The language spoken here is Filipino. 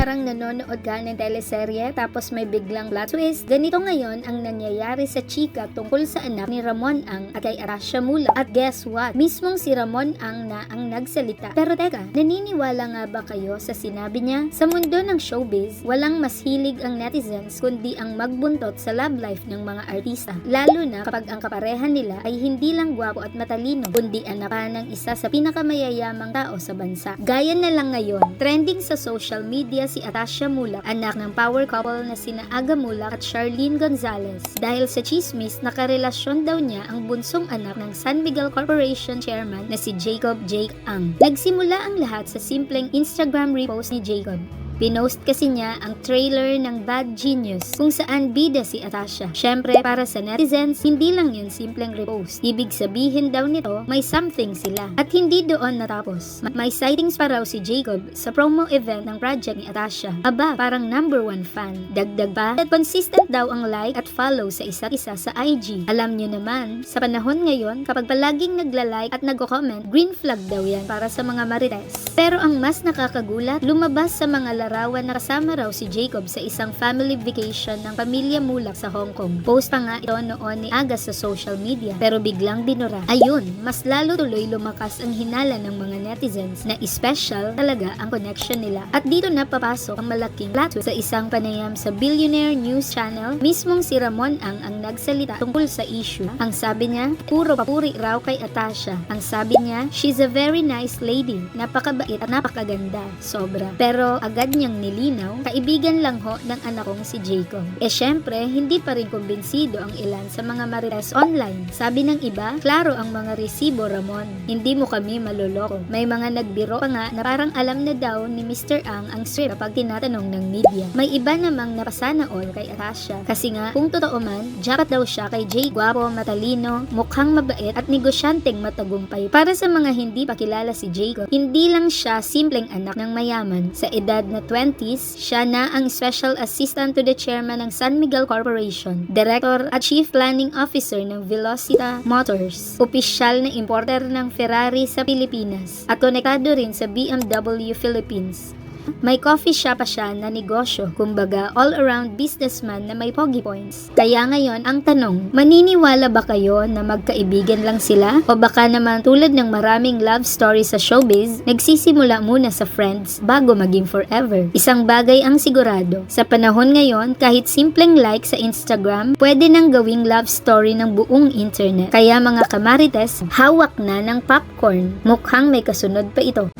parang nanonood ka ng teleserye tapos may biglang plot twist. Ganito ngayon ang nangyayari sa chika tungkol sa anak ni Ramon Ang at kay Arasha Mula. At guess what? Mismong si Ramon Ang na ang nagsalita. Pero teka, naniniwala nga ba kayo sa sinabi niya? Sa mundo ng showbiz, walang mas hilig ang netizens kundi ang magbuntot sa love life ng mga artista. Lalo na kapag ang kapareha nila ay hindi lang gwapo at matalino, kundi anak ng isa sa pinakamayayamang tao sa bansa. Gaya na lang ngayon, trending sa social media si Atasha Mulak, anak ng power couple na sina Aga Mulak at Charlene Gonzalez. Dahil sa chismis, nakarelasyon daw niya ang bunsong anak ng San Miguel Corporation chairman na si Jacob Jake Ang. Nagsimula ang lahat sa simpleng Instagram repost ni Jacob. Pinost kasi niya ang trailer ng Bad Genius kung saan bida si Atasha. Syempre, para sa netizens, hindi lang yun simpleng repost. Ibig sabihin daw nito, may something sila. At hindi doon natapos. Ma- May sightings pa raw si Jacob sa promo event ng project ni Atasha. Aba, parang number one fan. Dagdag pa, at consistent daw ang like at follow sa isa't isa sa IG. Alam nyo naman, sa panahon ngayon, kapag palaging nagla-like at nagko-comment, green flag daw yan para sa mga marites. Pero ang mas nakakagulat, lumabas sa mga larawan na kasama raw si Jacob sa isang family vacation ng pamilya Mulak sa Hong Kong. Post pa nga ito noon ni Aga sa social media pero biglang binura. Ayun, mas lalo tuloy lumakas ang hinala ng mga netizens na special talaga ang connection nila. At dito na papasok ang malaking plot sa isang panayam sa Billionaire News Channel. Mismong si Ramon ang ang nagsalita tungkol sa issue. Ang sabi niya, puro papuri raw kay Atasha. Ang sabi niya, she's a very nice lady. Napakabait at napakaganda. Sobra. Pero agad niyang nilinaw, kaibigan lang ho ng anak kong si Jacob. Eh syempre, hindi pa rin kumbinsido ang ilan sa mga marites online. Sabi ng iba, klaro ang mga resibo Ramon. Hindi mo kami maloloko. May mga nagbiro pa nga na parang alam na daw ni Mr. Ang ang script kapag tinatanong ng media. May iba namang napasana all kay Atasha. Kasi nga, kung totoo man, jacket daw siya kay Jay. Guwapo, matalino, mukhang mabait at negosyanteng matagumpay. Para sa mga hindi pa kilala si Jacob, hindi lang siya simpleng anak ng mayaman. Sa edad na 20s, siya na ang Special Assistant to the Chairman ng San Miguel Corporation, Director at Chief Planning Officer ng Velocita Motors, opisyal na importer ng Ferrari sa Pilipinas, at konektado rin sa BMW Philippines. May coffee shop pa siya na negosyo, kumbaga all-around businessman na may pogi points. Kaya ngayon, ang tanong, maniniwala ba kayo na magkaibigan lang sila? O baka naman tulad ng maraming love story sa showbiz, nagsisimula muna sa friends bago maging forever. Isang bagay ang sigurado, sa panahon ngayon, kahit simpleng like sa Instagram, pwede nang gawing love story ng buong internet. Kaya mga kamarites, hawak na ng popcorn. Mukhang may kasunod pa ito.